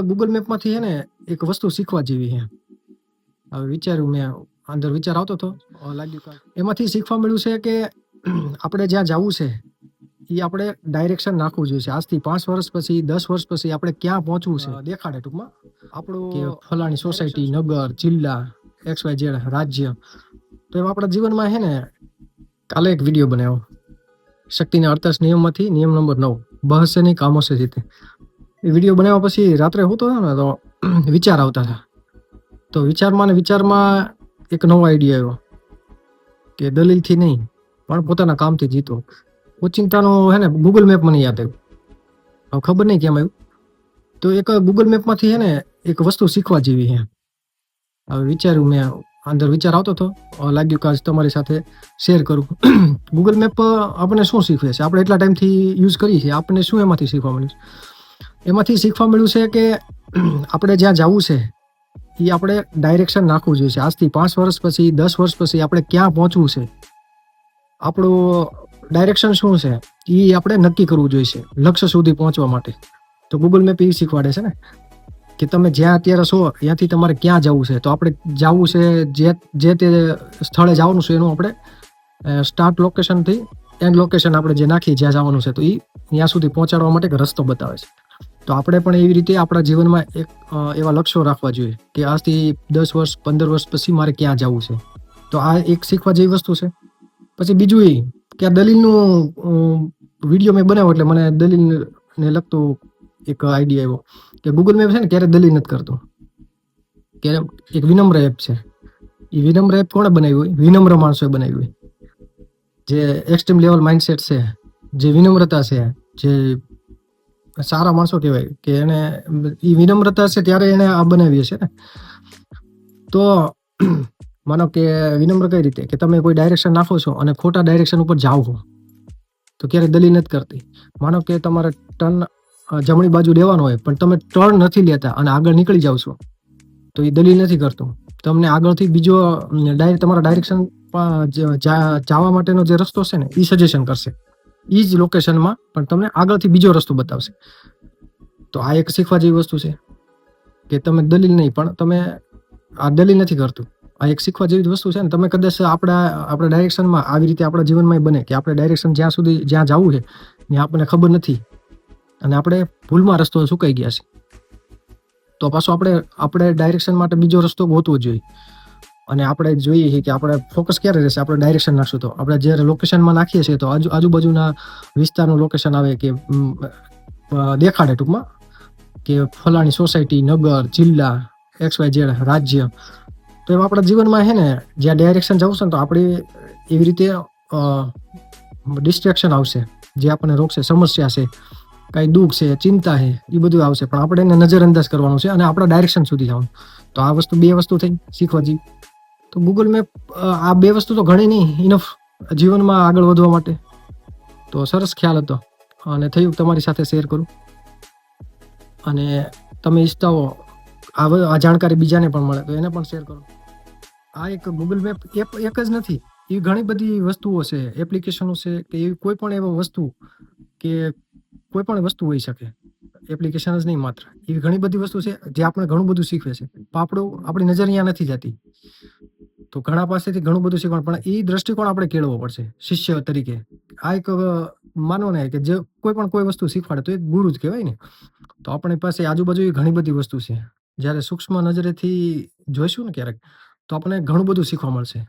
Google મેપમાંથી છે ને એક વસ્તુ શીખવા જેવી છે. હવે વિચાર્યું મેં અંદર વિચાર આવતો હતો. લાગ્યું એમાંથી શીખવા મળ્યું છે કે આપણે જ્યાં જવું છે એ આપણે ડાયરેક્શન નાખવું જોઈએ છે. આજથી પાંચ વર્ષ પછી દસ વર્ષ પછી આપણે ક્યાં પહોંચવું છે? દેખાડે ટૂંકમાં. આપણું કે ફલાણી સોસાયટી નગર જિલ્લા એક્સ વાય ઝેડ રાજ્ય. તો એમાં આપણા જીવનમાં છે ને કાલે એક વીડિયો બનાવ્યો. શક્તિના અડતાલીસ નિયમમાંથી નિયમ નંબર નવ. બહસે નહીં કામો છે જીતે. વીડિયો બનાવ્યા પછી રાત્રે હોતો હતો ને, તો વિચાર આવતા હતા. તો વિચારમાં ને વિચારમાં એક નવો આઈડિયા આવ્યો કે દલીલથી નહીં, પણ પોતાના કામથી જીતો. ઓચિંતાનો હે ને ગૂગલ મેપ મને યાદ આવ્યું. હવે ખબર નહીં કેમ આવ્યું. તો એક ગૂગલ મેપમાંથી હે ને, એક વસ્તુ શીખવા જેવી છે. હવે વિચાર્યું, મેં અંદર વિચાર આવતો હતો. લાગ્યું કે આજ તમારી સાથે શેર કરું. ગૂગલ મેપ આપણને શું શીખવે છે? આપણે એટલા ટાઈમથી યુઝ કરીએ છીએ, આપણને શું એમાંથી શીખવા મળ્યું એમાંથી શીખવા મળ્યું છે કે આપણે જ્યાં જવું છે એ આપણે ડાયરેક્શન નાખવું જોઈએ છે. આજથી પાંચ વર્ષ પછી, દસ વર્ષ પછી આપણે ક્યાં પહોંચવું છે? આપણું ડાયરેક્શન શું છે? એ આપણે નક્કી કરવું જોઈએ લક્ષ્ય સુધી પહોંચવા માટે. તો ગૂગલ મેપ એ શીખવાડે છે ને? કે તમે જ્યાં અત્યારે છો, ત્યાંથી તમારે ક્યાં જવું છે? તો આપણે જવું છે, જે જે તે સ્થળે જવાનું છે, એનું આપણે સ્ટાર્ટ લોકેશનથી એન્ડ લોકેશન આપણે જે નાખીએ, જ્યાં જવાનું છે, તો એ ત્યાં સુધી પહોંચાડવા માટે એક રસ્તો બતાવે છે. તો આપણે પણ એવી રીતે આપણા જીવનમાં એક એવા લક્ષ્યો રાખવા જોઈએ કે આજથી દસ વર્ષ, પંદર વર્ષ પછી મારે ક્યાં જવું છે. તો આ એક શીખવા જેવી વસ્તુ છે. પછી બીજું એ કે આ દલીલનું વીડિયો મેં બનાવ્યો એટલે મને દલીલને લગતો એક આઈડિયા આવ્યો કે ગૂગલ મેપ છે ને ક્યારે દલીલ નથી કરતો. ક્યારે એક વિનમ્ર એપ છે. એ વિનમ્ર એપ કોણે બનાવ્યું? હોય વિનમ્ર માણસોએ બનાવ્યું હોય જે એક્સ્ટ્રીમ લેવલ માઇન્ડસેટ છે, જે વિનમ્રતા છે, જે સારા માણસો કહેવાય કે એને એ વિનમ્રતા છે ત્યારે એને આ બનાવી હશે ને. તો માનો કે વિનમ્ર કઈ રીતે? કે તમે કોઈ ડાયરેક્શન નાખો છો અને ખોટા ડાયરેક્શન ઉપર જાઓ છો. તો ક્યારેય દલીલ નથી કરતી. માનો કે તમારે ટર્ન જમણી બાજુ લેવાનો હોય, પણ તમે ટર્ન નથી લેતા અને આગળ નીકળી જાવ છો, તો એ દલીલ નથી કરતો. તમને આગળથી બીજો ડાયરેક્ટ તમારા ડાયરેક્શન જવા માટેનો જે રસ્તો છે ને એ સજેશન કરશે. એ જ લોકેશનમાં પણ તમને આગળથી બીજો રસ્તો બતાવશે. તો આ એક શીખવા જેવી વસ્તુ છે કે તમે દલીલ નહીં, પણ તમે આ દલીલ નથી કરતું. આ એક શીખવા જેવી વસ્તુ છે ને, તમે કદાચ આપણા આપણા ડાયરેક્શનમાં આવી રીતે આપણા જીવનમાં બને કે આપણે ડાયરેક્શન જ્યાં સુધી, જ્યાં જવું છે, ત્યાં આપણને ખબર નથી અને આપણે ભૂલમાં રસ્તો સુકાઈ ગયા છે. તો પાછો આપણે આપણે ડાયરેક્શન માટે બીજો રસ્તો ગોતવો જોઈએ. અને આપણે જોઈએ છીએ કે આપણે ફોકસ ક્યારે રહેશે? આપણે ડાયરેક્શન નાખશું તો. આપણે જ્યારે લોકેશનમાં નાખીએ છીએ તો આજુ, આજુબાજુના વિસ્તારનું લોકેશન આવે કે દેખાડે ટૂંકમાં કે ફલાણી સોસાયટી નગર, જિલ્લા, એક્સ વાય ઝેડ, રાજ્ય. તો એમાં આપણા જીવનમાં છે ને, જ્યાં ડાયરેક્શન જવું છે ને તો આપણે એવી રીતે ડિસ્ટ્રેક્શન આવશે. જે આપણને રોકશે, સમસ્યા છે, કાંઈ દુઃખ છે, ચિંતા છે, એ બધું આવશે. પણ આપણે એને નજરઅંદાજ કરવાનું છે અને આપણા ડાયરેક્શન સુધી જવાનું. તો આ વસ્તુ, બે વસ્તુ થઈ. શીખવા જેવી તો ગૂગલ મેપ આ બે વસ્તુ તો ઘણી નહીં ઇનફ જીવનમાં આગળ વધવા માટે. તો સરસ ખ્યાલ હતો. અને થયું, તમારી સાથે શેર કરું. અને તમે ઈચ્છતા હો, આ જાણકારી બીજાને પણ મળે, તો એને પણ શેર કરો. આ એક ગૂગલ મેપ એપ, એક જ નથી એવી ઘણી બધી વસ્તુઓ છે, એપ્લિકેશનો છે, કે એવી કોઈ પણ એવો વસ્તુ કે કોઈ પણ વસ્તુ હોઈ શકે. એપ્લિકેશન જ નહીં માત્ર. એવી ઘણી બધી વસ્તુ છે, જે આપણે ઘણું બધું શીખવે છે. પાપડો આપણી નજર અહીંયા નથી જતી. તો ઘણા પાસેથી ઘણું બધું શીખવાનું. પણ એ દ્રષ્ટિકોણ આપણે કેળવવો પડશે, શિષ્ય તરીકે. આ એક માનો ને કે જે કોઈ પણ કોઈ વસ્તુ શીખવાડે તો એક ગુરુ જ કહેવાય ને. તો આપણી પાસે આજુબાજુ એ ઘણી બધી વસ્તુ છે. જ્યારે સૂક્ષ્મ નજરેથી જોઈશું ને ક્યારેક, તો આપણને ઘણું બધું શીખવા મળશે.